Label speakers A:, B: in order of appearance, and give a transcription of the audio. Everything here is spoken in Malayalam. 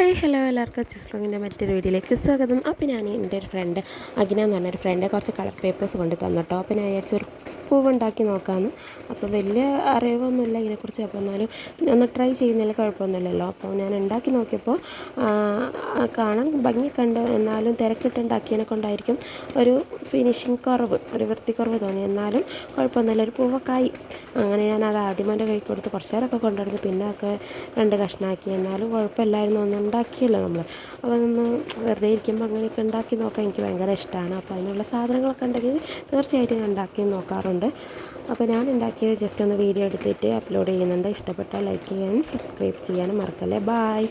A: ഹായ് ഹലോ എല്ലാവർക്കും ചിസ്ലോങ്ങിന്റെ മറ്റൊരു വീഡിയോയിലേക്ക് സ്വാഗതം. അപ്പോൾ ഞാൻ എന്റെ ഒരു ഫ്രണ്ട് അഗ്ന എന്ന് പറഞ്ഞൊരു ഫ്രണ്ട് കുറച്ച് കളർ പേപ്പേഴ്സ് കൊണ്ട് തന്നിട്ടോ അപ്പോൾ ഞാൻ വിചാരിച്ചു ഒരു പൂവുണ്ടാക്കി നോക്കാമെന്ന് അപ്പോൾ വലിയ അറിവൊന്നുമില്ല ഇതിനെക്കുറിച്ച്. അപ്പോൾ എന്നാലും ഒന്ന് ട്രൈ ചെയ്യുന്നതിൽ കുഴപ്പമൊന്നുമില്ലല്ലോ. അപ്പോൾ ഞാൻ ഉണ്ടാക്കി നോക്കിയപ്പോൾ കാണാൻ ഭംഗി കണ്ട്. എന്നാലും തിരക്കിട്ടുണ്ടാക്കിയതിനെ കൊണ്ടായിരിക്കും ഒരു ഫിനിഷിങ് കുറവ് ഒരു വൃത്തിക്കുറവ് തോന്നി. എന്നാലും കുഴപ്പമൊന്നുമില്ല. ഒരു പൂവൊക്കായി അങ്ങനെ ഞാൻ അത് ആദ്യമന്റെ കൈ കൊടുത്ത് കുറച്ച് നേരമൊക്കെ കൊണ്ടുവരുന്നു പിന്നെ ഒക്കെ രണ്ട് കഷ്ണമാക്കി എന്നാലും കുഴപ്പമില്ലായിരുന്നു. ഒന്ന് ഉണ്ടാക്കിയല്ലോ നമ്മൾ അപ്പോൾ അതൊന്ന് വെറുതെ ഇരിക്കുമ്പോൾ അങ്ങനെയൊക്കെ ഉണ്ടാക്കി നോക്കാൻ എനിക്ക് ഭയങ്കര ഇഷ്ടമാണ് അപ്പോൾ അതിനുള്ള സാധനങ്ങളൊക്കെ ഉണ്ടെങ്കിൽ തീർച്ചയായിട്ടും ഞാൻ ഉണ്ടാക്കി നോക്കാറുണ്ട്. അപ്പോൾ ഞാൻ ഉണ്ടാക്കിയത് ജസ്റ്റ് ഒന്ന് വീഡിയോ എടുത്തിട്ട് അപ്ലോഡ് ചെയ്യുന്നുണ്ട്. ഇഷ്ടപ്പെട്ടാൽ ലൈക്ക് ചെയ്യാനും സബ്സ്ക്രൈബ് ചെയ്യാനും മറക്കല്ലേ. ബായ്